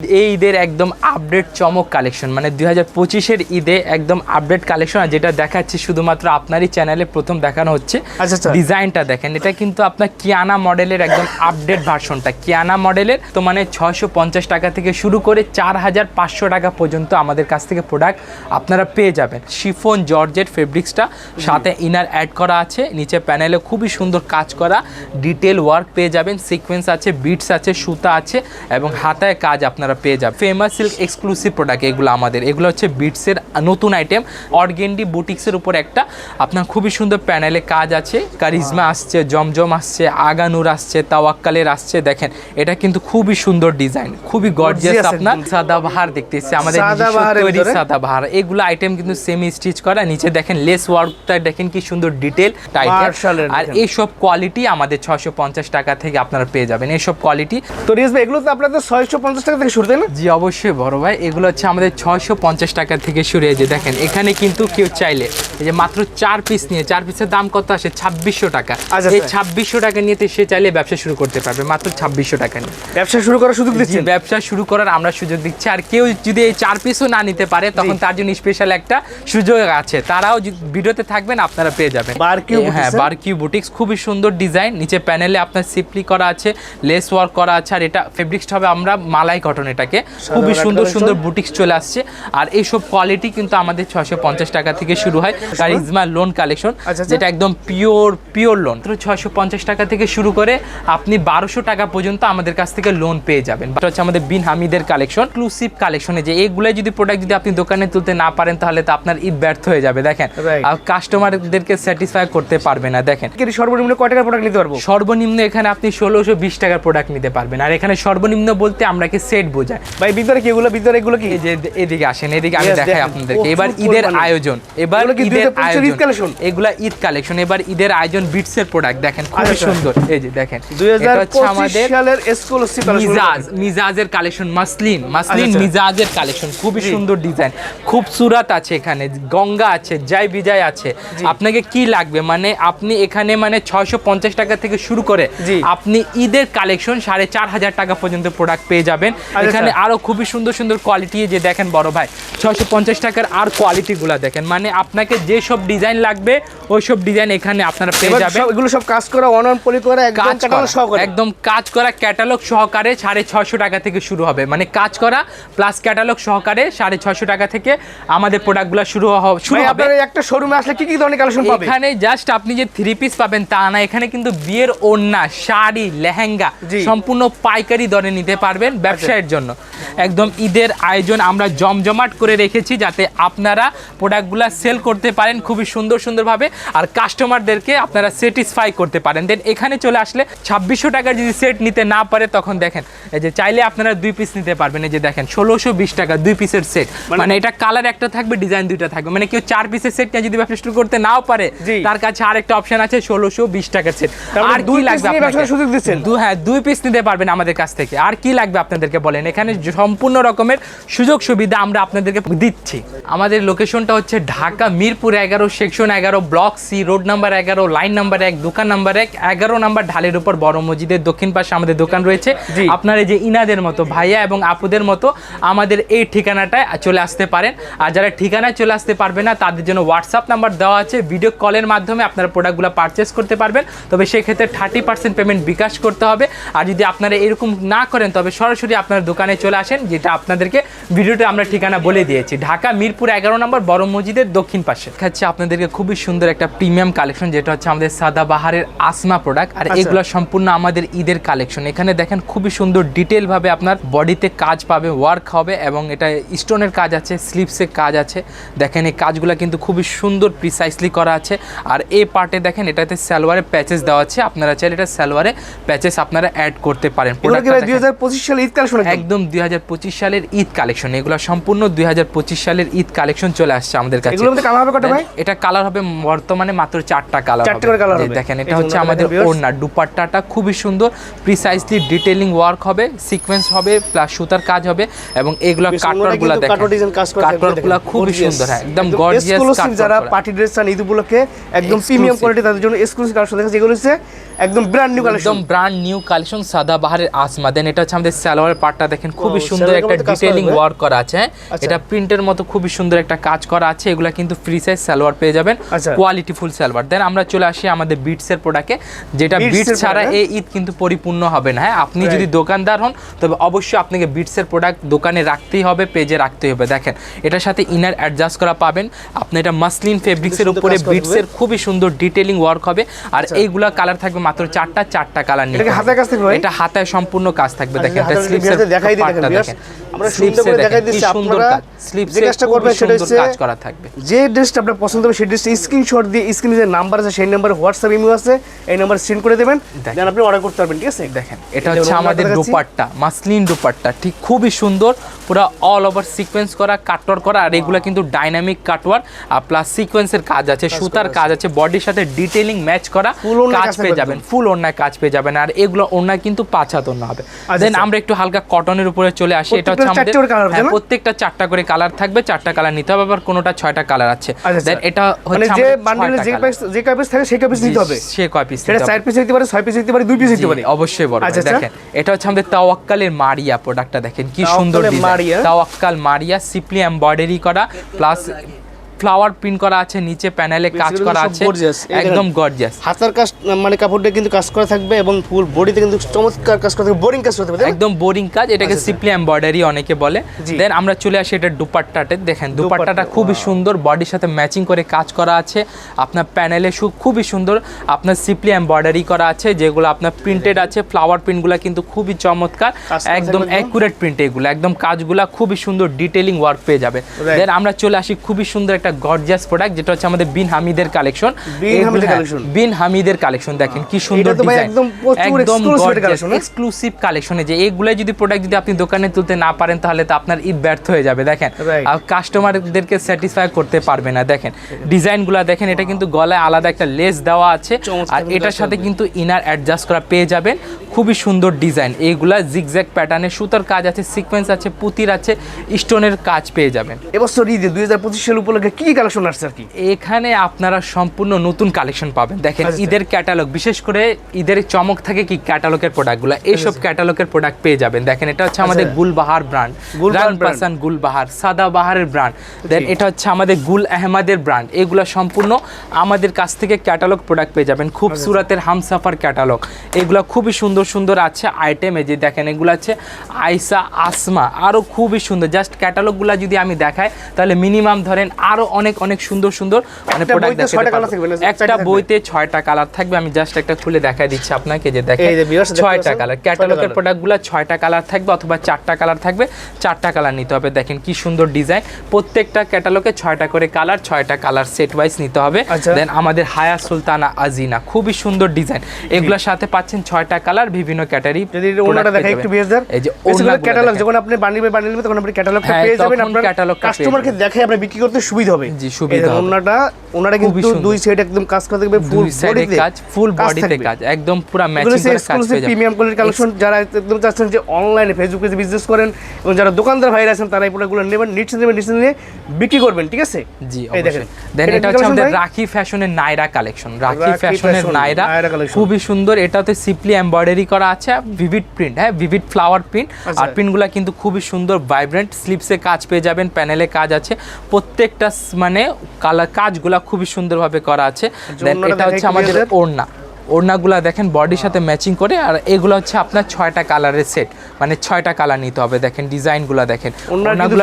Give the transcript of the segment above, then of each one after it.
এই ঈদের একদম আপডেট চমক কালেকশন মানে দুই হাজার পঁচিশের ঈদে একদম আপডেট কালেকশন আর যেটা দেখাচ্ছি শুধুমাত্র আপনারই চ্যানেলে প্রথম দেখানো হচ্ছে। আচ্ছা, আচ্ছা। ডিজাইনটা দেখেন এটা কিন্তু আপনার কিয়ানা মডেলের একদম আপডেট ভার্সনটা কিয়ানা মডেলের তো মানে ছয়শো পঞ্চাশ টাকা থেকে শুরু করে চার হাজার পাঁচশো টাকা পর্যন্ত আমাদের কাছ থেকে প্রোডাক্ট আপনারা পেয়ে যাবেন। শিফন জর্জেট ফেব্রিক্সটা সাথে ইনার অ্যাড করা আছে নিচে প্যানেলে খুবই সুন্দর কাজ করা ডিটেল ওয়ার্ক পেয়ে যাবেন সিকোয়েন্স আছে বিটস আছে সুতা আছে এবং হাতায় কাজ আপনারা পেয়ে যাবেন। ফেমাস সিল্ক এক্সক্লুসিভ প্রোডাক্ট এগুলো আমাদের। এগুলো হচ্ছে বিটসের নতুন আইটেম অর্গেন্ডি বুটিক্সের উপর একটা আপনার খুবই সুন্দর প্যানেলে কাজ আছে। কারিজমা আসছে জমজম আসছে আগানুর আসছে তাওয়াক্কালের আসছে। দেখেন এটা কিন্তু খুবই সুন্দর ডিজাইন। খুবই গর্জিয়াস আপনার। সাদাবাহার দেখতেছি। আমাদের তৈরি সাদাবাহার। এগুলো আইটেম কিন্তু সেমি স্টিচ করা। নিচে দেখেন লেস ওয়ার্কটা দেখেন কি সুন্দর ডিটেল আর এইসব কোয়ালিটি আমাদের পঞ্চাশ টাকা থেকে আপনারা পেয়ে যাবেন। এইসব কোয়ালিটি তো ভাই এগুলো তো আপনাদের ছয়শো পঞ্চাশ টাকা থেকে শুরু তাই না? জি অবশ্যই বড় ভাই। এগুলো হচ্ছে আমাদের ছয়শো পঞ্চাশ টাকা থেকে শুরু হয়েছে দেখেন এখানে কিন্তু কেউ চাইলে এই যে মাত্র চার পিস নিয়ে চার পিসের দাম কত আসে? ছাব্বিশশো টাকা। আচ্ছা, এই ছাব্বিশশো টাকা নিয়ে সে চাইলে ব্যবসা শুরু করতে পারবে মাত্র ছাব্বিশশো টাকা নিয়ে। ব্যবসা শুরু করার সুযোগ জি, দিচ্ছেন? ব্যবসা শুরু করার আমরা সুযোগ দিচ্ছি। আর কেউ যদি এই চার পিসও না নিতে পারে তখন তার জন্য স্পেশাল একটা সুযোগ আছে। তারাও যদি ভিডিওতে থাকবেন আপনারা পেয়ে যাবেন। বারকিউ হ্যাঁ হ্যাঁ? বারকিউ বুটিক্স খুবই সুন্দর ডিজাইন নিচে প্যানেলে আপনার সিপলি করা আছে লেস ওয়ার্ক করা আছে আর এটা ফেব্রিক্সটা হবে আমরা মালাই কটন এটাকে। খুবই সুন্দর সুন্দর বুটিক্স চলে আসছে। আর এইসব কোয়ালিটি কিন্তু আমাদের ছশো পঞ্চাশ টাকা থেকে শুরু হয়। Charisma loan collection. যেটা একদম পিওর পিওর লোন ছয়শো পঞ্চাশ টাকা থেকে শুরু করে আপনি বারোশো টাকা পর্যন্ত আমাদের কাছ থেকে লোন পেয়ে যাবেন। এটা হচ্ছে আমাদের বিন হামিদের কালেকশন ক্লুসিভ কালেকশনে যে এইগুলো যদি প্রোডাক্ট যদি আপনি দোকানে তুলতে না পারেন তাহলে তো আপনার ঈদ ব্যর্থ হয়ে যাবে দেখেন. আর কাস্টমারদেরকে স্যাটিসফাই করতে পারবে না দেখেন। কি সর্বনিম্ন কয় টাকার প্রোডাক্ট নিতে পারব? সর্বনিম্ন এখানে আপনি ষোলোশো বিশ টাকার প্রোডাক্ট নিতে পারবেন। আর এখানে সর্বনিম্ন বলতে আমরাকে সেট বোঝায়। ভাই ভিতরে কি এগুলো? ভিতরে এগুলো কি? যে এদিকে আসেন এদিকে আমি দেখাই আপনাদেরকে। এবার ঈদের আয়োজন এবার কি ঈদের 2025 এর ঈদ আয়োজন। collection? এগুলা ঈদ কালেকশন এবার ঈদের আয়োজন বিটসের প্রোডাক্ট দেখেন খুবই আচ্ছা, আচ্ছা। সুন্দর। এই যে দেখেন দুই এটা হচ্ছে আমাদের সালের এক্সক্লুসিভ মিজাজ মিজাজের কালেকশন মাসলিন মাসলিন আচ্ছা। মিজাজের কালেকশন খুবই জি। সুন্দর ডিজাইন খুব সুরাত আছে এখানে গঙ্গা আছে জয় বিজয় আছে। আপনাকে কি লাগবে? মানে আপনি এখানে মানে ছয়শো পঞ্চাশ টাকা থেকে শুরু করে আপনি ঈদের কালেকশন সাড়ে চার হাজার টাকা পর্যন্ত প্রোডাক্ট পেয়ে যাবেন। এখানে আরও খুবই সুন্দর সুন্দর কোয়ালিটি যে দেখেন বড় ভাই ছয়শো পঞ্চাশ টাকার আর কোয়ালিটিগুলো দেখেন। মানে আপনাকে যে সব ডিজাইন লাগবে ওই সব ডিজাইন এখানে আপনারা পেয়ে যাবেন। এগুলো সব কাজ করা অন অন পলি করা একদম কাজ করা কাটানো একদম কাজ করা ক্যাটালগ সহকারে সাড়ে ছশো টাকা থেকে শুরু হবে। মানে কাজ করা প্লাস ক্যাটালগ সহকারে সাড়ে ছশো টাকা থেকে আমাদের প্রোডাক্টগুলো শুরু হ- শুরু হবে। আপনার একটা শোরুমে আসলে কি কি ধরনের কালেকশন পাবে? এখানে জাস্ট আপনি যে থ্রি পিস পাবেন তা না এখানে কিন্তু বিয়ের ওড়না শাড়ি লেহেঙ্গা। সম্পূর্ণ পাইকারি দরে নিতে পারবেন ব্যবসায়ের জন্য। একদম ঈদের আয়োজন আমরা জমজমাট করে রেখেছি যাতে আপনারা প্রোডাক্টগুলো সেল করতে পারেন খুবই সুন্দর সুন্দরভাবে আর কাস্টমারদেরকে আপনারা স্যাটিসফাই করতে পারেন। দেন এখানে চলে আসলে ছাব্বিশশো টাকার যদি সেট নিতে না পারে তখন দেখেন এই যে চাইলে আপনারা দুই পিস নিতে পারবেন। এই যে দেখেন ষোলোশো বিশ টাকা দুই পিসের সেট মানে- মানে এটা কালার একটা থাকবে ডিজাইন দুইটা থাকবে। মানে কেউ চার পিসের সেট নিয়ে যদি ব্যবসা শুরু করতে নাও পারে তার কাছে আরেকটা অপশন আছে ষোলোশো বিশ টাকার সেট মানে আর দুই লাগবে সুযোগ দিচ্ছেন? দু হ্যাঁ দুই পিস নিতে পারবেন আমাদের কাছ থেকে। আর কি লাগবে আপনাদেরকে বলেন? এখানে সম্পূর্ণ রকমের সুযোগ সুবিধা আমরা আপনাদেরকে দিচ্ছি। আমাদের লোকেশনটা হচ্ছে ঢাকা মিরপুর এগারো সেকশন এগারো ব্লক সি রোড নাম্বার এগারো লাইন নাম্বার এক দোকান নাম্বার এক এগারো নাম্বার ঢালের উপর বড় মসজিদের দক্ষিণ পাশে আমাদের দোকান রয়েছে। আপনার এই যে ইনাদের মতো ভাইয়া এবং আপুদের মতো আমাদের এই ঠিকানাটায় চলে আসতে পারেন। আর যারা ঠিকানায় চলে আসতে পারবে না তাদের জন্য হোয়াটসঅ্যাপ নাম্বার দেওয়া আছে। ভিডিও কলের মাধ্যমে আপনারা প্রোডাক্টগুলো পারচেস করতে পারবেন। তবে সেক্ষেত্রে থার্টি পার্সেন্ট পেমেন্ট বিকাশ করতে হবে। আর যদি আপনারা এরকম না করেন তবে সরাসরি আপনার দোকানে চলে আসেন যেটা আপনাদেরকে ভিডিওতে আমরা ঠিকানা বলে দিয়েছি। ঢাকা মিরপুর এগারো নম্বর বড় মসজিদের দক্ষিণ পাশে। দেখাচ্ছি আপনাদেরকে খুবই সুন্দর একটা প্রিমিয়াম কালেকশন যেটা হচ্ছে আমাদের সাদা বাহারের আসমা প্রোডাক্ট আর আচ্ছা। এগুলো সম্পূর্ণ আমাদের ঈদের কালেকশন এখানে দেখেন খুবই সুন্দর ডিটেল ভাবে আপনার বডিতে কাজ পাবে ওয়ার্ক হবে এবং এটা স্টোনের কাজ আছে স্লিপসের কাজ আছে। দেখেন এই কাজগুলো কিন্তু খুবই সুন্দর প্রিসাইসলি করা আছে। আর এই পার্টে দেখেন এটাতে সালোয়ারে প্যাচেস দেওয়া আছে। আপনারা চাইলে এটা সালোয়ারে প্যাচেস আপনারা অ্যাড করতে পারেন। দুই হাজার পঁচিশ সালে ঈদ কালেকশন একদম দুই হাজার পঁচিশ সালের ঈদ কালেকশন। এগুলো সম্পূর্ণ দুই হাজার পঁচিশ সালের ঈদ কালেকশন চলে আসছে আমাদের কাছে। এটা কালার হবে বর্তমানে মাত্র চারটা কালার। দেখেন এটা হচ্ছে আমাদের ওড়না। দুপাট্টাটা খুবই সুন্দর প্রিসাইজলি ডিটেইলিং ওয়ার্ক হবে সিকোয়েন্স হবে প্লাস সুতার কাজ হবে এবং এগুলো বেশগুলো দেখেন। খুবই সুন্দর হ্যাঁ একদম গর্জিয়াস যারা পার্টি ড্রেস চান ঈদ উপলক্ষে একদম প্রিমিয়াম কোয়ালিটি তাদের জন্য এক্সক্লুসিভ কালেকশন দেখা যেগুলো হচ্ছে একদম ব্র্যান্ড নিউ কালেকশন একদম ব্র্যান্ড নিউ কালেকশন সাদা বাহারের আসমা। দেন এটা হচ্ছে আমাদের সালোয়ার পাটটা দেখেন খুবই সুন্দর একটা ডিটেইলিং ওয়ার্ক করা আছে। হ্যাঁ আচ্ছা। এটা প্রিন্টের মতো খুবই সুন্দর একটা কাজ করা আছে। এগুলা কিন্তু ফ্রি সাইজ সালোয়ার পেয়ে যাবেন। আচ্ছা। Quality full salwar. দেন আমরা চলে আসি আমাদের বিটসের প্রোডাক্টে যেটা বিটস ছাড়া এই ঈদ কিন্তু পরিপূর্ণ হবে না হ্যাঁ? আপনি যদি দোকানদার হন তবে অবশ্যই আপনাকে বিটসের প্রোডাক্ট দোকানে রাখতেই হবে পেজে রাখতেই হবে। দেখেন এটার সাথে ইনার অ্যাডজাস্ট করা পাবেন। আপনি এটা মাসলিন ফেব্রিক্সের সুন্দর উপরে করা বিটসের খুবই সুন্দর ডিটেইলিং ওয়ার্ক হবে। আর আচ্ছা। এইগুলা কালার থাকবে মাত্র চারটা চারটা কালার এটা ভাই? এটা হাতায় সম্পূর্ণ কাজ থাকবে। আচ্ছা, দেখেন এটা স্লিপসের ভিউয়ার্সদের দেখাই দিই দেখেন। আমরা সুন্দর করে দেখাই দিচ্ছি, আপনারা যে কাজটা করবেন সেটা হচ্ছে কাজ করা থাকবে। যে ড্রেসটা আপনার পছন্দ হবে সেই ড্রেসটা স্ক্রিনশট দিয়ে স্ক্রিনে যে নাম্বার আছে সেই নাম্বারে হোয়াটসঅ্যাপ আছে এই নাম্বার সেন্ড করে দেবেন দেন আপনি অর্ডার করতে পারবেন ঠিক আছে? দেখেন এটা হচ্ছে আমাদের। দুপাট্টা মাসলিন দুপাট্টা ঠিক খুবই সুন্দর পুরো অল ওভার সিকোয়েন্স করা কাটওয়ার করা আর এগুলো কিন্তু ডাইনামিক কাটওয়ার আর প্লাস সিকোয়েন্সের কাজ আছে সুতার কাজ আছে বডির সাথে ডিটেইলিং ম্যাচ করা কাজ পেয়ে যাবেন ফুল ওড়নায় কাজ পেয়ে যাবেন আর এগুলো ওড়না কিন্তু পাঁচ হাত ওড়না হবে। আচ্ছা, দেন আচ্ছা। আমরা একটু হালকা কটনের উপরে চলে আসি এটা হচ্ছে প্রত্যেকটা চারটে করে হ্যাঁ? প্রত্যেকটা চারটা করে কালার থাকবে চারটা কালার নিতে হবে আবার কোনোটা ছয়টা কালার আছে আচ্ছা, দেন আচ্ছা। এটা মানে হচ্ছে যে আমাদের বান্ডিলে যে। পিস যে কয় পিস থাকে সেই কয় পিস নিতে হবে সে কয় পিস সেটা চার পিস নিতে পারে ছয় পিস নিতে পারে দুই পিস নিতে পারে অবশ্যই বড় আচ্ছা। দেখেন এটা হচ্ছে আমাদের তাওয়াক্কালের মারিয়া প্রোডাক্টটা দেখেন কি সুন্দর তাওয়াক্কাল মারিয়া সিপলি এমব্রয়ডারি করা প্লাস ফ্লাওয়ার প্রিন্ট করা আছে নিচে প্যানেলে কাজ করা আছে। একদম গর্জিয়াস হাতার কাজ মানে কাপড়টা কিন্তু কাজ করা থাকবে এবং ফুল বডিতে কিন্তু চমৎকার কাজ করা থাকবে বোরিং কাজ করতে হবে একদম বোরিং কাজ এটাকে আচ্ছা, সিপলি এমব্রয়ডারি অনেকে বলে। দেন আমরা চলে আসি এটা দুপাট্টাতে দেখেন দুপাট্টাটা দুপাট্টা, খুবই সুন্দর বডির সাথে ম্যাচিং করে কাজ করা আছে। আপনার প্যানেলে সু খুবই সুন্দর আপনার সিপলি এমব্রয়ডারি করা আছে যেগুলো আপনার প্রিন্টেড আছে ফ্লাওয়ার প্রিন্টগুলো কিন্তু খুবই চমৎকার। একদম অ্যাকুরেট প্রিন্ট এগুলো একদম কাজগুলো খুবই সুন্দর ডিটেইলিং ওয়ার্ক পেয়ে যাবে। দেন আমরা চলে আসি খুবই সুন্দর একটা গর্জিয়াস প্রোডাক্ট যেটা হচ্ছে আমাদের বিন হামিদের কালেকশন বিন হামিদের collection। বিন হামিদের কালেকশন দেখেন কি সুন্দর ডিজাইন একদম একটা? এক্সক্লুসিভ কালেকশনে যে এইগুলো যদি প্রোডাক্ট যদি আপনি দোকানে তুলতে না পারেন তাহলে তো আপনার ঈদ ব্যর্থ হয়ে যাবে দেখেন। আর কাস্টমারদেরকে স্যাটিসফাই করতে পারবে না দেখেন। ডিজাইনগুলো দেখেন এটা কিন্তু গলায় আলাদা একটা লেস দেওয়া আছে। আর এটার সাথে কিন্তু ইনার অ্যাডজাস্ট করা পেয়ে যাবেন। খুবই সুন্দর ডিজাইন এইগুলা জিগজ্যাগ প্যাটার্নে সুতার কাজ আছে সিকোয়েন্স আছে পুতির আছে স্টোনের কাজ পেয়ে যাবেন। এবছর ঈদে দুই হাজার পঁচিশ সাল উপলক্ষে কি কালেকশন আসছে আর কি? এখানে আপনারা সম্পূর্ণ নতুন কালেকশন পাবেন। দেখেন। ঈদের ক্যাটালগ বিশেষ করে ঈদের চমক থাকে কি ক্যাটালগের প্রোডাক্টগুলো এইসব ক্যাটালগের প্রোডাক্ট পেয়ে যাবেন। দেখেন এটা হচ্ছে আমাদের আচ্ছা। গুলবাহার ব্র্যান্ড গুলবাহার রান পাসান গুলবাহার সাদা বাহারের ব্র্যান্ড দেন এটা হচ্ছে আমাদের গুল আহমদের ব্র্যান্ড এগুলো সম্পূর্ণ আমাদের কাছ থেকে ক্যাটালগ প্রোডাক্ট পেয়ে যাবেন। খুব আচ্ছা। সুরাতের হামসাফার ক্যাটালগ এগুলো খুবই সুন্দর সুন্দর আছে আইটেম যে দেখেন এগুলো আছে আইসা আসমা। আরও খুবই সুন্দর। জাস্ট ক্যাটালগুলো যদি আমি দেখাই তাহলে মিনিমাম ধরেন আরও অনেক অনেক সুন্দর সুন্দর। মানে প্রোডাক্ট থাকবে একটা বইতে ছয়টা কালার থাকবে। আমি জাস্ট একটা খুলে দেখাই দিচ্ছি আপনাকে যে দেখেন ছয়টা কালার ক্যাটালগের প্রোডাক্টগুলো ছয়টা কালার থাকবে অথবা চারটা কালার থাকবে। চারটা কালার নিতে হবে। দেখেন কি সুন্দর ডিজাইন প্রত্যেকটা ক্যাটালগে ছয়টা করে কালার ছয়টা কালার সেট ওয়াইজ নিতে হবে। আচ্ছা। দেন আমাদের হায়া সুলতানা আজিনা খুবই সুন্দর ডিজাইন এগুলোর সাথে পাচ্ছেন ছয়টা কালার বিভিন্ন ক্যাটারি যদি এটা ওনাটা দেখাই একটু বিয়েসদার এই যে ক্যাটালগ ক্যাটালগ যখন আপনি বাই বান্ডিল নেবেন তখন আপনি ক্যাটালগটা পেয়ে যাবেন আপনার কাস্টমারকে দেখে আপনি বিক্রি করতে সুবিধা হবে। জি, সুবিধা ওনাটা কিন্তু সুন্দর। দুই সাইড একদম কাজ করা থাকবে ফুল সাইডে কাজ ফুল বডিতে কাজ একদম পুরো ম্যাচিং করে কাজ পেয়ে প্রিমিয়াম কোয়ালিটির কালেকশন যারা একদম চাচ্ছেন যে অনলাইনে ফেসবুক বিজনেস করেন এবং যারা দোকানদার ভাইরা আছেন তারা এই প্রোডাক্টগুলো নেবেন নিচ্ছে নেবেন নিচ্ছে নিয়ে বিক্রি করবেন ঠিক আছে? জি এই দেখেন। দেন এটা হচ্ছে আমাদের রাখি ফ্যাশনের নাইরা কালেকশন রাখি ফ্যাশনের নাইরা খুবই সুন্দর। এটাতে সিপলি এমব্রয়ডারি করা আছে ভিভিড প্রিন্ট হ্যাঁ ভিভিড ফ্লাওয়ার প্রিন্ট। আর প্রিন্টগুলো কিন্তু খুবই সুন্দর ভাইব্রেন্ট স্লিপসে কাজ পেয়ে যাবেন প্যানেলে কাজ আছে। প্রত্যেকটা মানে কালার কাজগুলা খুবই সুন্দরভাবে করা আছে দেন এটা হচ্ছে আমাদের? ওড়না ওড়নাগুলা দেখেন বডির সাথে ম্যাচিং করে আর এগুলো হচ্ছে আপনার ছয়টা কালারের সেট মানে ছয়টা কালার নিতে হবে দেখেন ডিজাইনগুলো দেখেন। ওড়নাগুলো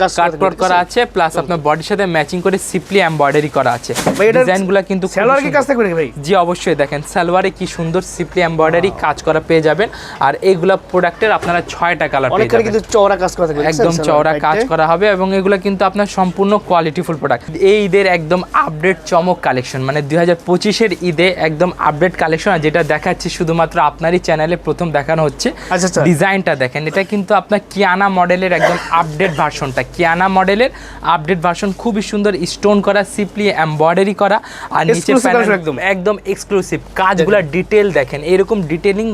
করা কাটওয়ার্ক করা আছে প্লাস আপনার বডির সাথে ম্যাচিং করে সিপলি এমব্রয়ডারি করা আছে। ডিজাইনগুলো কিন্তু সালোয়ার কি সুন্দর। কাজ থাকবে ভাই? জি অবশ্যই দেখেন সালোয়ারে কি সুন্দর সিপলি এমব্রয়ডারি কাজ করা পেয়ে যাবেন। আর এইগুলা প্রোডাক্টের আপনারা ছয়টা কালার পেয়ে যাবেন। কিন্তু চওড়া কাজ করা থাকবে একদম চওড়া কাজ করা হবে এবং এগুলো কিন্তু আপনার সম্পূর্ণ কোয়ালিটিফুল প্রোডাক্ট এই ঈদের একদম আপডেট চমক কালেকশন মানে দুই হাজার পঁচিশের ঈদে একদম আপডেট কালেকশন আর যেটা দেখাচ্ছি শুধুমাত্র আপনারই চ্যানেলে প্রথম দেখানো হচ্ছে। আচ্ছা, আচ্ছা। ডিজাইনটা দেখেন এটা কিন্তু আপনার কিয়ানা মডেলের একদম আপডেট ভার্সনটা কিয়ানা মডেলের আপডেট ভার্সন খুবই সুন্দর স্টোন করা সিপলি এমব্রয়ডারি করা আর নিচে একদম। একদম এক্সক্লুসিভ কাজগুলো ডিটেল দেখেন এরকম ডিটেলিং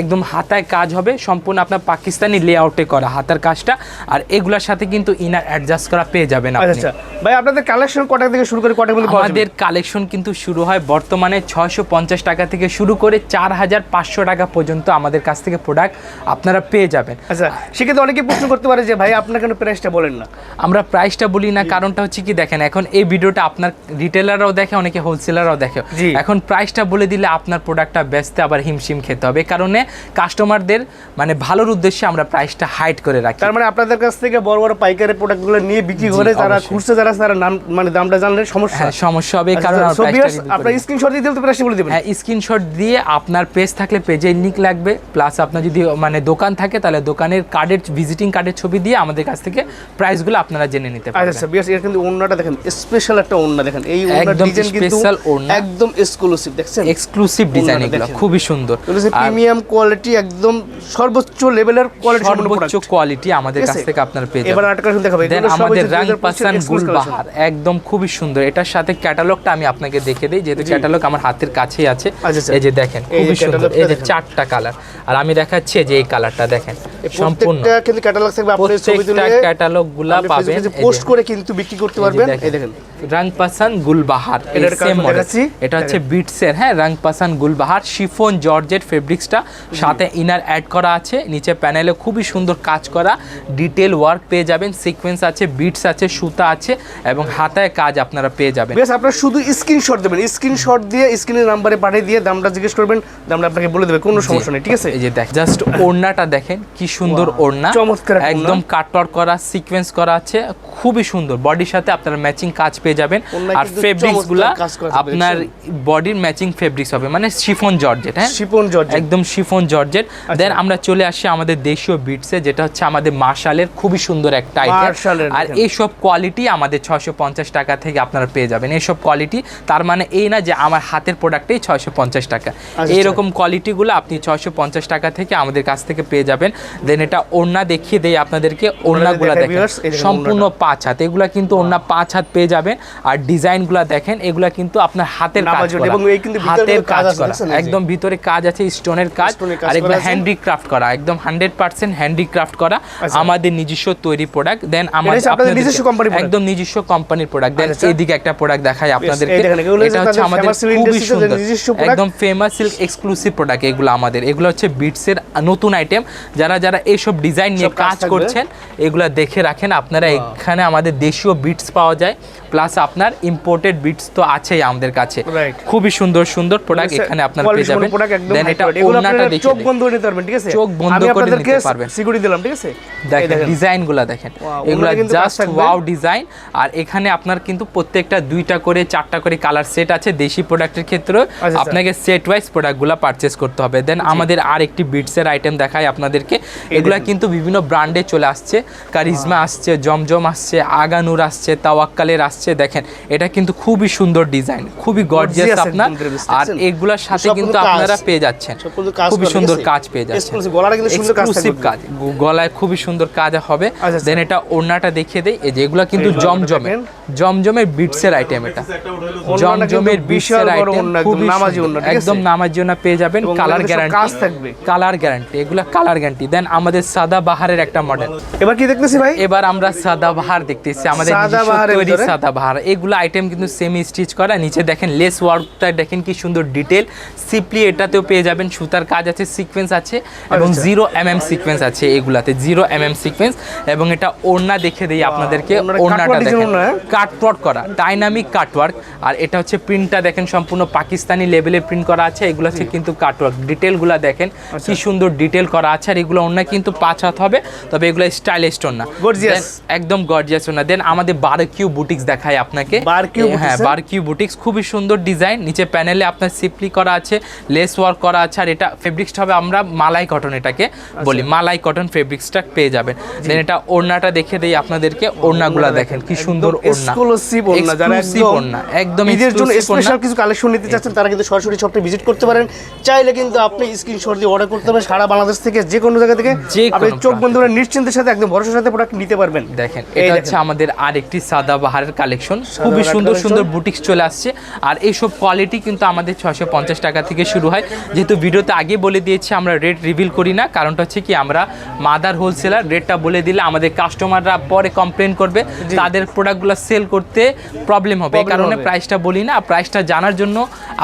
একদম হাতায় কাজ হবে সম্পূর্ণ আপনার পাকিস্তানি লেআউটে করা হাতার কাজটা। আর এগুলার সাথে কিন্তু ইনার অ্যাডজাস্ট করা পেয়ে যাবেন আচ্ছা আপনি। আচ্ছা। ভাই আপনাদের কালেকশন কটা থেকে শুরু করে পাওয়া যাবে? আমাদের কালেকশন কিন্তু শুরু হয় বর্তমানে বর্তমানে ছয়শো পঞ্চাশ টাকা থেকে শুরু করে চার হাজার পাঁচশো টাকা পর্যন্ত আমাদের কাছ থেকে প্রোডাক্ট আপনারা পেয়ে যাবেন। আচ্ছা সেক্ষেত্রে অনেকে প্রশ্ন করতে পারে যে ভাই আপনার কেন প্রাইসটা বলেন না? আমরা প্রাইসটা বলি না কারণটা হচ্ছে কি দেখেন এখন এই ভিডিওটা আপনার রিটেলাররাও দেখে অনেকে হোলসেলাররাও দেখে। এখন প্রাইসটা বলে দিলে আপনার প্রোডাক্টটা বেচতে আবার হিমশিম খেতে হবে কারণে কাস্টমারদের মানে ভালোর উদ্দেশ্যে আমরা প্রাইসটা হাইড করে রাখি। তার মানে আপনাদের কাছ থেকে বড় বড় পাইকারি প্রোডাক্টগুলো নিয়ে বিক্রি করে তারা অবশ্যই। যারা তারা নাম মানে দামটা জানলে সমস্যা হ্যাঁ সমস্যা হবে কারণে আপনার স্ক্রিনশট দিয়ে দিলে তো প্রাইসটা বলে দেবেন। হ্যাঁ স্ক্রিনশট দিয়ে আপনার পেজ থাকলে পেজের লিঙ্ক লাগবে প্লাস আপনার যদি মানে দোকান থাকে তাহলে দোকানের কার্ডের ভিজিটিং কার্ডের ছবি দিয়ে আমাদের কাছ থেকে প্রাইসগুলো আপনারা জেনে নিতে আচ্ছা আচ্ছা বিয়াস এর কিন্তু ওন্নাটা দেখেন স্পেশাল একটা ওন্না দেখেন। এই একদম ডিজাইন কিন্তু। একদম এক্সক্লুসিভ দেখছেন? এক্সক্লুসিভ ডিজাইন এগুলো খুবই সুন্দর। প্রিমিয়াম কোয়ালিটি একদম সর্বোচ্চ লেভেলের কোয়ালিটি সর্বোচ্চ কোয়ালিটি আমাদের কাছ থেকে আপনারা পেয়ে এবার যাবেন। কালেকশন দেখাবো। আমাদের হচ্ছে রাং 2025 পাসান গুলবাহার একদম খুবই সুন্দর। এটার সাথে ক্যাটালগটা আমি আপনাকে দেখে দিই যেহেতু ক্যাটালগ আমার হাতের কাছেই আছে। আচ্ছা, আচ্ছা। এই যে দেখেন খুবই সুন্দর। এই যে চারটা কালার। আর আমি দেখাচ্ছি যে এই কালারটা দেখেন। প্রত্যেকটা কিন্তু ক্যাটালগ থাকবে আপনি ছবি তুলে। ক্যাটালগগুলা পাবেন। পোস্ট করে কিন্তু বিক্রি করতে পারবেন। এই দেখেন। রাং পাসান গুলবাহার। এটা হচ্ছে বিটসের হ্যাঁ রাং পাসান গুলবাহার শিফন জর্জেট ফেব্রিক্সটা সাথে ইনার অ্যাড করা আছে। নিচে প্যানেলে খুবই সুন্দর কাজ করা। ডিটেল ওয়ার্ক পেয়ে যাবেন। সিকোয়েন্স আছে বিটস আছে সুতা আছে এবং হাতায় কাজ আপনারা পেয়ে যাবেন। বেশ আপনারা শুধু স্ক্রিনশট দেবেন। স্ক্রিনশট দিয়ে স্ক্রিনের নাম্বারে পাঠিয়ে দিয়ে দামটা জিজ্ঞেস করবেন। দামটা আপনাকে বলে দেবে কোনো সমস্যা নেই ঠিক আছে? এই যে দেখ জাস্ট ওড়নাটা দেখেন কি সুন্দর ওড়না। চমৎকার একদম কাটওয়ার্ক করা সিকোয়েন্স করা আছে। খুবই সুন্দর। বডির সাথে আপনারা ম্যাচিং কাজ পেয়ে যাবেন। আর ফেব্রিক্সগুলা আপনার বডির ম্যাচিং ফেব্রিক্স হবে। মানে শিফন জর্জেট হ্যাঁ? শিপন জর্জ একদম শিফন জর্জেট আচ্ছা। দেন আমরা চলে আসি আমাদের দেশীয় বিটসে যেটা হচ্ছে আমাদের মার্শালের খুবই সুন্দর একটা আইটেম আর। এইসব কোয়ালিটি আমাদের ছয়শো পঞ্চাশ টাকা থেকে আপনারা পেয়ে যাবেন। এইসব কোয়ালিটি তার মানে এই না যে আমার হাতের প্রোডাক্টেই ছয়শো পঞ্চাশ টাকা। আচ্ছা। এইরকম কোয়ালিটিগুলো আপনি ছয়শো পঞ্চাশ টাকা থেকে আমাদের কাছ থেকে পেয়ে যাবেন। দেন এটা ওড়না দেখিয়ে দেই আপনাদেরকে ওড়নাগুলো দেখেন। সম্পূর্ণ পাঁচ হাত। এগুলা কিন্তু ওড়না পাঁচ হাত পেয়ে যাবেন আর ডিজাইনগুলো দেখেন এগুলা কিন্তু আপনার হাতের কাজ এবং এই কিন্তু ভিতরে হাতের কাজ করা? একদম ভিতরে কাজ আছে স্টোনের কাজ। আর এগুলো হ্যান্ডিক্রাফট করা। একদম হান্ড্রেড পার্সেন্ট হ্যান্ডিক্রাফট করা। আচ্ছা। আমাদের নিজস্ব তৈরি প্রোডাক্ট দেন আমাদের একদম নিজস্ব কোম্পানির প্রোডাক্ট দেন। এইদিকে একটা প্রোডাক্ট দেখাই আপনাদেরকে। এটা হচ্ছে আমাদের খুবই সুন্দর। একদম ফেমাস সিল্ক এক্সক্লুসিভ প্রোডাক্ট এগুলো আমাদের। এগুলো হচ্ছে বিটসের নতুন আইটেম যারা যারা এইসব ডিজাইন নিয়ে কাজ করছেন এগুলা দেখে রাখেন। আপনারা এখানে আমাদের দেশীয় বিটস পাওয়া যায় প্লাস আপনার ইম্পোর্টেড বিটস তো আছেই আমাদের কাছে। খুবই সুন্দর সুন্দর প্রোডাক্ট এখানে আপনারা পেয়ে যাবেন। দেন এটা quality। এগুলো ওড়নাটা আপনারা দেখে চোখ বন্ধ করে নিতে পারবেন ঠিক আছে? চোখ বন্ধ করে নিতে পারবেন। সিকিউরিটি দিলাম ঠিক আছে? দেখেন দেখেন। ডিজাইনগুলো দেখেন। এগুলো জাস্ট ওয়াও ডিজাইন আর এখানে আপনার কিন্তু প্রত্যেকটা দুইটা করে চারটা করে কালার সেট আছে দেশি প্রোডাক্টের ক্ষেত্রে আচ্ছা। আপনাকে সেট ওয়াইজ প্রোডাক্টগুলো পারচেস করতে হবে। দেন আমাদের আর একটি বিটসের আইটেম দেখাই আপনাদেরকে। এগুলা কিন্তু বিভিন্ন ব্র্যান্ডে চলে আসছে। কারিজমা আসছে জমজম আসছে আগানুর আসছে তাওয়াক্কালের আসছে। দেখেন এটা কিন্তু খুবই সুন্দর ডিজাইন খুবই গর্জিয়াস আপনার। আর? এগুলোর সাথে কিন্তু আপনারা পেয়ে যাচ্ছেন। খুবই সুন্দর কাজ পেয়ে যাচ্ছেন কাজ গলায় খুবই সুন্দর কাজ হবে। আচ্ছা, দেন এটা ওড়নাটা দেখিয়ে দেয় এই যে এগুলো কিন্তু জমজমে। জমজমের বিটসের আইটেম এটা। জমজমের বিটসের বিশাল বড় আইটেম একদম খুবই নামাজি সুন্দর। ওড়না, একদম নামাজি ওড়না পেয়ে যাবেন। কালার গ্যারান্টি কাজ থাকবে। কালার গ্যারান্টি এগুলো কালার গ্যারান্টি দেন আমাদের সাদা বাহারের একটা মডেল এবার কি দেখতেছি ভাই? এবার আমরা সাদা বাহার দেখতেছি আমাদের তৈরি সাদা বাহার। এগুলো আইটেম কিন্তু সেমি স্টিচ করা নিচে দেখেন লেস ওয়ার্কটা দেখেন কি সুন্দর ডিটেল সিম্পলি এটাতেও পেয়ে যাবেন সুতার কাজ আছে সিকোয়েন্স আছে এবং আচ্ছা। জিরো এম এম সিকোয়েন্স আছে এগুলাতে জিরো এম এম সিকোয়েন্স এবং এটা ওড়না দেখে দিই আপনাদেরকে ওড়নাটা দেখেন। ওড়না, হ্যাঁ? কাটওয়ার্ক করা ডাইনামিক কাটওয়ার্ক আর এটা হচ্ছে প্রিন্টটা দেখেন সম্পূর্ণ পাকিস্তানি লেভেলে প্রিন্ট করা আছে এগুলো হচ্ছে কিন্তু কাটওয়ার্ক ডিটেলগুলো দেখেন আচ্ছা। কি সুন্দর ডিটেল করা আছে আর এগুলো ওড়না কিন্তু পাঁচ হাত হবে তবে এগুলো স্টাইলিশ Gorgeous। Then একদম গর্জিয়াস ওনা দেন আমাদের বারকিউ বুটিক্স দেখাই আপনাকে। এ, হ্যাঁ? বারকিউ বুটিক্স খুবই সুন্দর ডিজাইন নিচে প্যানেলে আপনার সিপলি করা আছে লেস ওয়ার্ক করা আছে আর এটা ফেব্রিক্সটা হবে আমরা মালাই কটন এটাকে আচ্ছা। বলি। মালাই কটন ফেব্রিক্সটা পেয়ে যাবেন। দেন এটা ওড়নাটা দেখে দেই আপনাদেরকে। ওড়নাগুলা দেখেন কি সুন্দর ওড়না। এক্সক্লুসিভ ওড়না যারা একদম ওড়না, একদম ঈদের জন্য স্পেশাল কিছু কালেকশন নিতে চাচ্ছেন তারা কিন্তু সরাসরি শপটি ভিজিট করতে পারেন। চাইলে কিন্তু আপনি স্ক্রিনশট দিয়ে অর্ডার করতে পারেন। সারা বাংলাদেশ থেকে যে কোনো জায়গা থেকে থেকে। আপনি চোখ বন্ধ করে নিশ্চিন্তের সাথে একদম ভরসার সাথে প্রোডাক্ট নিতে পারবেন। দেখেন এটা। হচ্ছে আমাদের আরেকটি সাদা বাহারের কালেকশন খুবই সুন্দর সুন্দর বুটিক্স চলে আসছে। আর এইসব কোয়ালিটি কিন্তু আমাদের ছশো পঞ্চাশ টাকা থেকে শুরু হয়। যেহেতু ভিডিওতে আগে বলে দিয়েছি আমরা রেট রিভিল করি না। কারণটা হচ্ছে কি আমরা মাদার হোলসেলার রেটটা বলে দিলে আমাদের কাস্টমাররা পরে কমপ্লেন করবে। তাদের প্রোডাক্টগুলো সেল করতে প্রবলেম হবে। এই কারণে। প্রাইসটা বলি না। প্রাইসটা জানার জন্য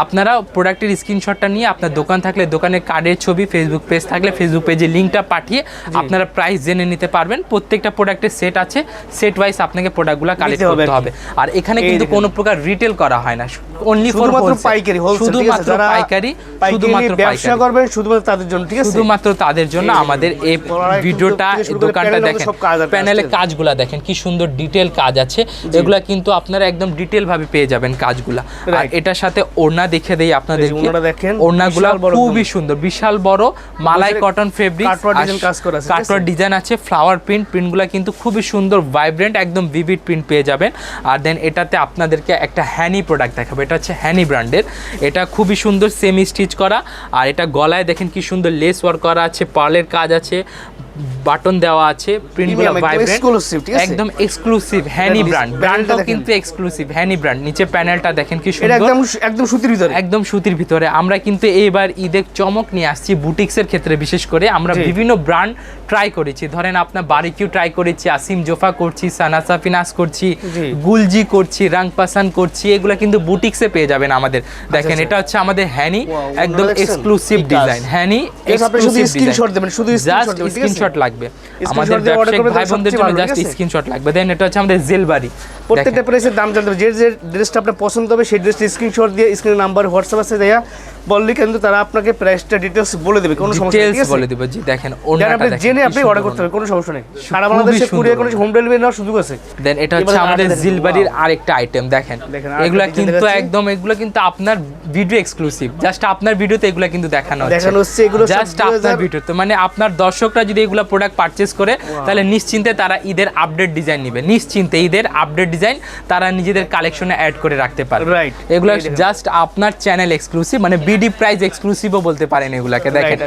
আপনারা প্রোডাক্টের স্ক্রিনশটটা নিয়ে আপনার দোকান থাকলে দোকানের কার্ডের ছবি ফেসবুক পেজ থাকলে ফেসবুক পেজে লিঙ্কটা পাঠিয়ে আপনারা প্রাইস জেনে নিতে পারবেন। প্রত্যেকটা প্রোডাক্টের সেট আছে। সেট ওয়াইজ আপনাকে প্রোডাক্টগুলো কালেক্ট করতে হবে। আর এখানে কিন্তু কোনো প্রকার রিটেল করা হয় না। অনলি ফর শুধুমাত্র পাইকারি শুধুমাত্র পাইকারি শুধুমাত্র ব্যবসা করবেন শুধুমাত্র তাদের জন্য ঠিক আছে? শুধুমাত্র তাদের জন্য আমাদের এই ভিডিওটা শুরু করে দোকানটা দেখেন। প্যানেলে। কাজগুলা দেখেন কি সুন্দর ডিটেল কাজ আছে। এগুলা কিন্তু আপনারা একদম ডিটেল ভাবে পেয়ে যাবেন কাজগুলা। আর এটার সাথে ওড়না দেখে দেই আপনাদের ওড়নাটা দেখেন, ওড়নাগুলা খুবই সুন্দর বিশাল বড় মালাই কটন ফেব্রিক ডিজাইন কাজ করা আছে? ডিজাইন আছে? ফ্লাওয়ার প্রিন্ট প্রিন্টগুলো কিন্তু খুবই সুন্দর ভাইব্রেন্ট একদম ভিভিড প্রিন্ট পেয়ে যাবেন। আর দেন এটাতে আপনাদেরকে একটা হ্যানি প্রোডাক্ট দেখাবো এটা হচ্ছে হ্যানি ব্র্যান্ডের এটা খুবই সুন্দর সেমি স্টিচ করা আর এটা গলায় দেখেন কি সুন্দর লেস ওয়ার্ক করা আছে পার্লের কাজ আছে। বাটন দেওয়া আছে প্রিন্টগুলো ভাইব্রেন্ট? একদম এক্সক্লুসিভ হ্যানি ব্র্যান্ড ব্র্যান্ডও ব্র্যান্ডটাও কিন্তু এক্সক্লুসিভ হ্যানি ব্র্যান্ড নিচে প্যানেলটা দেখেন কি সুন্দর। একদম একদম সুতির ভিতরে। একদম সুতির ভিতরে। আমরা কিন্তু এইবার ঈদের চমক নিয়ে আসছি বুটিক্সের ক্ষেত্রে বিশেষ করে। আমরা বিভিন্ন ব্র্যান্ড ট্রাই করেছি। ধরেন আপনার বারিকিউ ট্রাই করেছি আসিম জোফা করছি সানাসা ফিনাস করছি গুলজি করছি রাং পাসান করছি এগুলো কিন্তু বুটিক্সে পেয়ে যাবেন আমাদের। দেখেন আচ্ছা। এটা হচ্ছে আমাদের হ্যানি একদম এক্সক্লুসিভ ডিজাইন হ্যানি শুধু দেবেন? স্ক্রিনশট লাগবে। আমাদের ভাই বোনদের জন্য জাস্ট স্ক্রিনশট লাগবে। দেন এটা হচ্ছে আমাদের জেলবাড়ি। প্রত্যেকটা প্রাইসের দাম জানতে হবে যে যে ড্রেসটা আপনার পছন্দ হবে সেই ড্রেসটা স্ক্রিনশট দিয়ে স্ক্রিন নাম্বার হোয়াটসঅ্যাপ আছে দেয়া। বললে কিন্তু তারা আপনাকে প্রাইসটা ডিটেলস বলে দেবে কোনো সমস্যা বলে দিব জি দেখেন ওনাটা আপনি জেনে আপনি অর্ডার করতে হবে কোনো সমস্যা নেই। সারা বাংলাদেশে কুরিয়ার কোনো হোম ডেলিভারি নেওয়ার সুযোগ আছে? দেন এটা হচ্ছে আমাদের জিলবাড়ির আরেকটা আইটেম দেখেন। এগুলা কিন্তু একদম এগুলো কিন্তু আপনার ভিডিও এক্সক্লুসিভ জাস্ট আপনার ভিডিওতে এগুলো কিন্তু দেখানো দেখানো হচ্ছে, এগুলো জাস্ট আপনার ভিডিওতে মানে আপনার দর্শকরা যদি এগুলো প্রোডাক্ট পারচেজ করে তাহলে নিশ্চিন্তে তারা ঈদের আপডেট ডিজাইন নেবে। নিশ্চিন্তে ঈদের আপডেট ডিজাইন তারা নিজেদের কালেকশনে অ্যাড করে রাখতে পারে Right. এগুলো জাস্ট আপনার চ্যানেল এক্সক্লুসিভ মানে বিডি প্রাইস এক্সক্লুসিভও বলতে পারেন এগুলাকে দেখেন.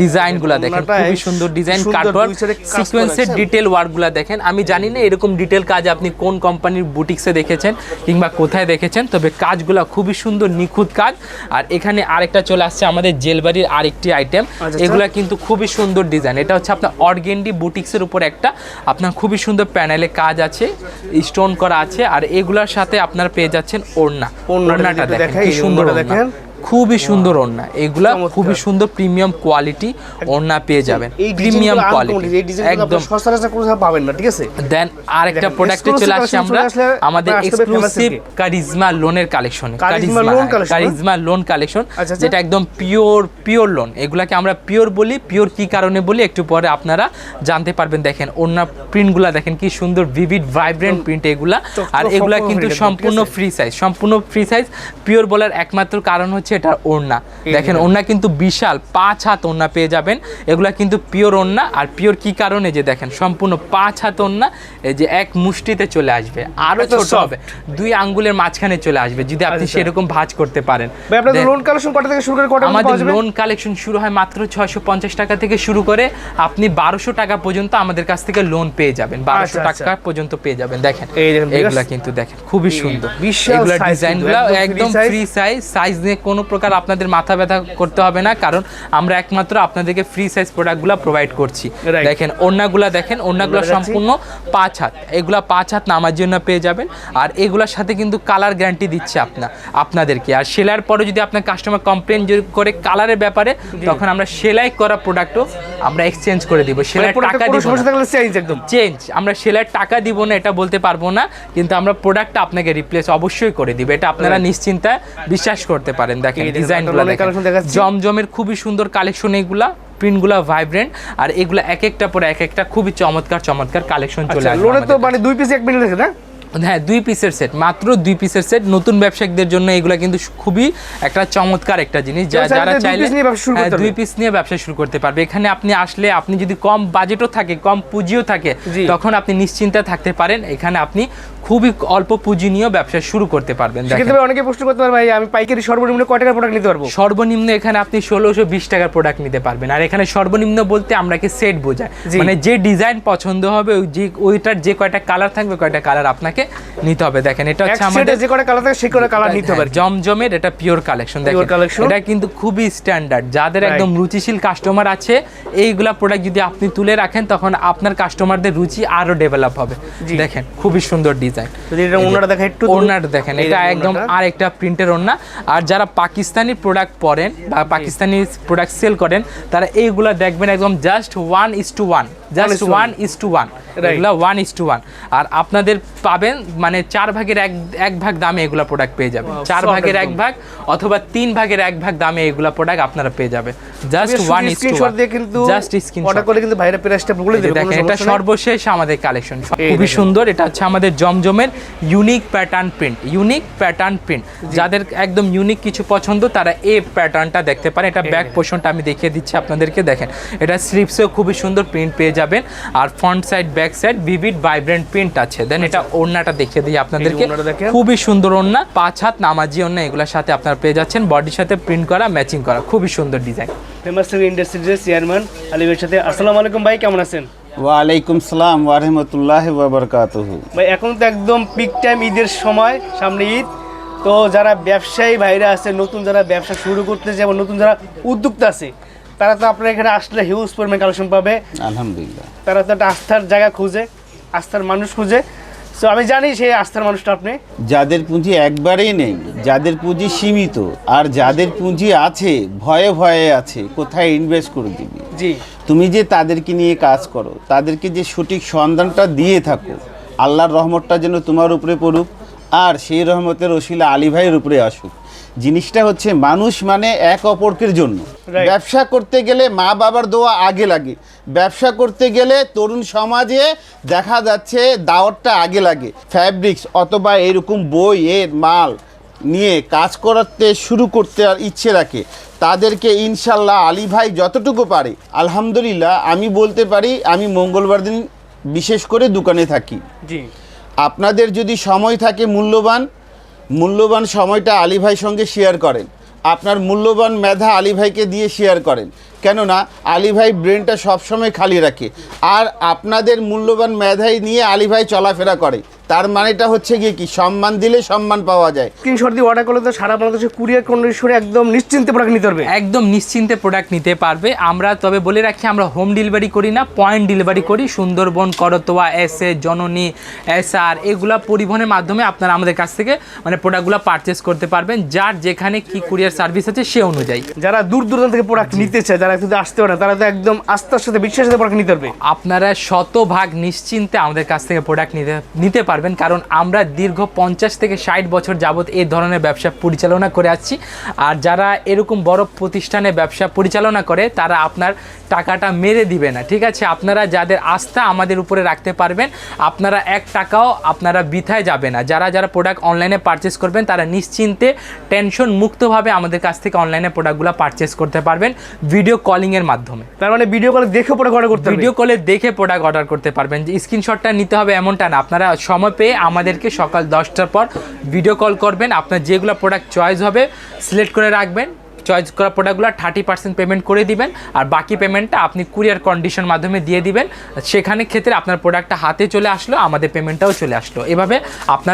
ডিজাইনগুলো দেখেন খুবই সুন্দর ডিজাইন কাটওয়ার্ক সিকোয়েন্সের। ডিটেল ওয়ার্কগুলো দেখেন আমি জানি না এরকম ডিটেল কাজ আপনি কোন কোম্পানির বুটিক্সে দেখেছেন কিংবা কোথায় দেখেছেন তবে কাজগুলো খুবই সুন্দর নিখুঁত কাজ আর এখানে আরেকটা চলে আসছে আমাদের জেলবাড়ির আরেকটি আইটেম আচ্ছা। এগুলা কিন্তু খুবই সুন্দর ডিজাইন এটা হচ্ছে আপনার অর্গেন্ডি বুটিক্সের উপর একটা আপনার খুবই সুন্দর প্যানেলে কাজ আছে স্টোন করা আছে আর এগুলার সাথে আপনার পেয়ে যাচ্ছেন ওড়না ওড়নাটা দেখেন কি সুন্দর দেখেন। খুবই সুন্দর ওড়না। এগুলা খুবই সুন্দর প্রিমিয়াম কোয়ালিটি ওড়না পেয়ে যাবেন। এই প্রিমিয়াম কোয়ালিটি একদম। সচরাচর কোনো পাবেন না ঠিক আছে? দেন আরেকটা প্রোডাক্টে চলে আসছি আমরা। আমাদের এক্সক্লুসিভ কারিজমা লোনের collection charisma loan collection, charisma lawn collection. যেটা একদম পিওর পিওর লোন এগুলাকে আমরা পিওর বলি পিওর কি কারণে বলি একটু পরে আপনারা জানতে পারবেন। দেখেন অন্য প্রিন্টগুলা দেখেন কি সুন্দর ভিভিড ভাইব্রেন্ট প্রিন্ট এগুলা। আর এগুলা কিন্তু সম্পূর্ণ ফ্রি সাইজ সম্পূর্ণ ফ্রি সাইজ পিওর বলার একমাত্র কারণ হচ্ছে এটা ওড়না। দেখেন ওড়না কিন্তু বিশাল পাঁচ হাত ওড়না পেয়ে যাবেন। এগুলা কিন্তু পিওর ওড়না আর পিওর কি কারণে? যে দেখেন সম্পূর্ণ পাঁচ হাত ওড়না এই যে এক মুষ্টিতে চলে আসবে। আরও ছোট হবে দুই আঙ্গুলের মাঝখানে চলে আসবে যদি আপনি আচ্ছা। সেরকম ভাঁজ করতে পারেন। লোন কালেকশন কটা থেকে শুরু করে কটা আমাদের লোন কালেকশন শুরু হয় মাত্র ছয়শো পঞ্চাশ টাকা থেকে শুরু করে আপনি বারোশো টাকা পর্যন্ত আমাদের কাছ থেকে লোন পেয়ে যাবেন। বারোশো আচ্ছা, টাকা পর্যন্ত পেয়ে যাবেন। দেখেন এগুলা কিন্তু দেখেন খুবই সুন্দর। এগুলা size ডিজাইন কিন্তু, গুলো একদম। ফ্রি সাইজ সাইজ নিয়ে কোনো প্রকার আপনাদের মাথা ব্যথা করতে হবে না কারণ আমরা একমাত্র আপনাদেরকে ফ্রি সাইজ প্রোডাক্টগুলো প্রোভাইড করছি। দেখেন ওড়নাগুলা দেখেন ওড়নাগুলো সম্পূর্ণ পাঁচ হাত। এগুলা পাঁচ হাত নামার জন্য পেয়ে যাবেন। আর এগুলোর সাথে কিন্তু কালার গ্যারান্টি দিচ্ছে আপনার আপনাদেরকে। আর সেলাইয়ের পরে যদি আপনার কাস্টমার কমপ্লেন করে কালারের ব্যাপারে তখন আমরা সেলাই করা প্রোডাক্টও আমরা এক্সচেঞ্জ করে দিব। মানে টাকা দিব চেঞ্জ একদম। চেঞ্জ আমরা সেলাইয়ের টাকা দিব না এটা বলতে পারব না কিন্তু আমরা প্রোডাক্টটা আপনাকে রিপ্লেস অবশ্যই করে দিব। এটা আপনারা নিশ্চিন্তা বিশ্বাস করতে পারেন। দেখেন ডিজাইনগুলো দেখেন জমজমের খুবই সুন্দর কালেকশন এগুলা প্রিন্টগুলো ভাইব্রেন্ট আর এগুলা এক একটা পরে এক একটা খুবই চমৎকার চমৎকার কালেকশন চলে আসে আসবে লোনে তো মানে দুই পিস এক মিনিট দেখে না হ্যাঁ দুই পিসের সেট মাত্র দুই পিসের সেট নতুন ব্যবসায়িকদের জন্য এগুলো কিন্তু খুবই একটা চমৎকার একটা জিনিস। যা- যারা চাইলে হ্যাঁ, দুই পিস নিয়ে ব্যবসা শুরু করতে পারবে। এখানে আপনি আসলে আপনি যদি কম বাজেটও থাকে কম পুঁজিও থাকে তখন আপনি নিশ্চিন্তে থাকতে পারেন। এখানে আপনি খুবই অল্প পুঁজি নিয়েও ব্যবসা শুরু করতে পারবেন। সেক্ষেত্রে অনেকে প্রশ্ন করতে পারবে ভাই আমি পাইকারি সর্বনিম্ন কয় টাকার প্রোডাক্ট নিতে পারব? সর্বনিম্ন এখানে আপনি ষোলোশো বিশ টাকার প্রোডাক্ট নিতে পারবেন। আর এখানে সর্বনিম্ন বলতে আমরাকে সেট বোঝায় মানে যে ডিজাইন পছন্দ হবে ওই যে ওইটার যে কয়টা কালার থাকবে কয়টা কালার আপনাকে নিতে হবে। দেখেন এটা হচ্ছে আমাদের যে কটা কালার থাকে সেই কটা কালার নিতে হবে জমজমের এটা পিওর কালেকশন দেখেন। এটা কিন্তু খুবই স্ট্যান্ডার্ড যাদের একদম রুচিশীল কাস্টমার আছে এইগুলা প্রোডাক্ট যদি আপনি তুলে রাখেন তখন আপনার কাস্টমারদের রুচি আরও ডেভেলপ হবে। দেখেন খুবই সুন্দর ডিজাইন এটা ওনারা দেখা একটু ওনার দেখেন এটা একদম ওড়নাটা। আর একটা প্রিন্টের ওড়না। আর যারা পাকিস্তানি প্রোডাক্ট পরেন বা পাকিস্তানি প্রোডাক্ট সেল করেন তারা এইগুলা দেখবেন একদম just one is to one just one is to one. এগুলা ওয়ান ইস টু ওয়ান আর আপনাদের পাবেন মানে চার ভাগের এক এক ভাগ দামে এগুলা প্রোডাক্ট পেয়ে যাবেন। চার ভাগের এক। ভাগ অথবা তিন ভাগের এক ভাগ দামে এগুলা প্রোডাক্ট আপনারা পেয়ে যাবেন। জাস্ট ওয়ান ইস টু দিয়ে কিন্তু জাস্ট স্ক্রিনশট অর্ডার করে কিন্তু ভাইরা প্রাইসটা বলে দেবে দেখেন এটা সর্বশেষ আমাদের কালেকশন খুবই সুন্দর এটা হচ্ছে আমাদের জমজমের unique pattern print unique pattern print যাদের একদম ইউনিক কিছু পছন্দ তারা এই প্যাটার্নটা দেখতে পারে এটা ব্যাক পোর্শনটা আমি দেখিয়ে দিচ্ছি আপনাদেরকে দেখেন। এটা স্লিপসেও খুবই সুন্দর প্রিন্ট পেয়ে যাবেন আর front side back side vivid vibrant print আছে। দেন এটা ওড়নাটা দেখিয়ে দিই আপনাদেরকে। খুবই সুন্দর ওড়না। পাঁচ হাত নামাজি ওড়না এগুলোর সাথে আপনারা পেয়ে যাচ্ছেন। বডির সাথে প্রিন্ট করা ম্যাচিং করা। খুবই সুন্দর ডিজাইন ফেমাস ইন্ডাস্ট্রিজের চেয়ারম্যান আলিমের সাথে। আসসালামু আলাইকুম ভাই কেমন আছেন? ওয়ালাইকুম সালাম ওয়ারহমতুল্লাহ ওবরকাতুহু ভাই এখন তো একদম পিক টাইম ঈদের সময় সামনে ঈদ। তো যারা ব্যবসায়ী ভাইরা আছে নতুন যারা ব্যবসা শুরু করতেছে এবং নতুন যারা উদ্যোক্তা আছে তারা তো আপনার এখানে আসলে হিউজ পরিমাণ কালেকশন পাবে। আলহামদুলিল্লাহ। তারা তো একটা আস্থার জায়গা খুঁজে আস্থার মানুষ খুঁজে। তো আমি জানি সেই আস্থার মানুষটা আপনি। যাদের পুঁজি একবারেই নেই যাদের পুঁজি সীমিত আর যাদের পুঁজি আছে ভয়ে ভয়ে আছে কোথায় ইনভেস্ট করে দিবি? জি। তুমি যে তাদেরকে নিয়ে কাজ করো তাদেরকে যে সঠিক সন্ধানটা দিয়ে থাকো আল্লাহর রহমতটা যেন তোমার উপরে পড়ুক আর সেই রহমতের ওসিলা আলী ভাইয়ের উপরে আসুক। জিনিসটা হচ্ছে মানুষ মানে এক অপরকের জন্য। ব্যবসা করতে গেলে মা বাবার দোয়া আগে লাগে। ব্যবসা করতে গেলে তরুণ সমাজে দেখা যাচ্ছে দাওয়াতটা আগে লাগে। ফ্যাব্রিক্স অথবা এরকম বই এর মাল নিয়ে কাজ করতে শুরু করতে আর ইচ্ছে রাখে। তাদেরকে ইনশাল্লাহ আলী ভাই যতটুকু পারে আলহামদুলিল্লাহ আমি বলতে পারি আমি মঙ্গলবার দিন বিশেষ করে দোকানে থাকি। জি। আপনাদের যদি সময় থাকে মূল্যবান মূল্যবান সময়টা আলী ভাই সঙ্গে শেয়ার করেন। আপনার মূল্যবান মেধা আলী ভাইকে দিয়ে শেয়ার করেন। কেননা, আলী ভাই ব্রেনটা সবসময় খালি রাখে। আর আপনাদের মূল্যবান মেধাই নিয়ে আলী ভাই চলাফেরা করে। তার মানেটা হচ্ছে গিয়ে কি? সম্মান দিলে সম্মান পাওয়া যায়। স্ক্রিনশট দিয়ে অর্ডার করলে তো সারা বাংলাদেশে কুরিয়ার কন্ডিশনে একদম নিশ্চিন্তে প্রোডাক্ট নিতে পারবে। একদম নিশ্চিন্তে প্রোডাক্ট নিতে পারবে। আমরা তবে বলে রাখি আমরা হোম ডেলিভারি করি না পয়েন্ট ডেলিভারি করি। সুন্দরবন করতোয়া এস এ জননী এস আর এগুলা পরিবহনের মাধ্যমে আপনারা আমাদের কাছ থেকে মানে প্রোডাক্টগুলো পারচেস করতে পারবেন। যার যেখানে কি কুরিয়ার সার্ভিস আছে সে অনুযায়ী। যারা দূর দূরান্ত থেকে প্রোডাক্ট নিতে চায় যারা কিন্তু আসতে পারে তারা তো একদম আস্থার সাথে বিশ্বাসের সাথে প্রোডাক্ট নিতে পারবে। আপনারা শতভাগ নিশ্চিন্তে আমাদের কাছ থেকে প্রোডাক্ট নিতে নিতে পারবেন। কারণ আমরা দীর্ঘ পঞ্চাশ থেকে ষাট বছর যাবত এই ধরনের ব্যবসা পরিচালনা করে আসছি। আর যারা এরকম বড় প্রতিষ্ঠানে ব্যবসা পরিচালনা করে তারা আপনার টাকাটা মেরে দিবে না ঠিক আছে? আপনারা যাদের আস্থা আমাদের উপরে রাখতে পারবেন আপনারা এক টাকাও আপনারা বৃথায় যাবে না। যারা যারা প্রোডাক্ট অনলাইনে পারচেস করবেন তারা নিশ্চিন্তে টেনশন মুক্তভাবে আমাদের কাছ থেকে অনলাইনে প্রোডাক্টগুলো পারচেস করতে পারবেন ভিডিও কলিংয়ের মাধ্যমে। তার মানে ভিডিও কলে দেখে প্রোডাক্ট অর্ডার করতে ভিডিও কলে দেখে প্রোডাক্ট অর্ডার করতে পারবেন। যে স্ক্রিনশটটা নিতে হবে এমনটা না। আপনারা সময় পেয়ে আমাদেরকে সকাল দশটার পর ভিডিও কল করবেন। আপনার যেগুলো প্রোডাক্ট চয়েস হবে সিলেক্ট করে রাখবেন। চয়েস করা প্রোডাক্টগুলো থার্টি পার্সেন্ট পেমেন্ট করে দিবেন। আর বাকি পেমেন্টটা আপনি কুরিয়ার কন্ডিশন মাধ্যমে দিয়ে দিবেন। সেখানে ক্ষেত্রে আপনার প্রোডাক্টটা হাতে চলে আসলো, আমাদের পেমেন্টটাও চলে আসলো। এভাবে আপনারা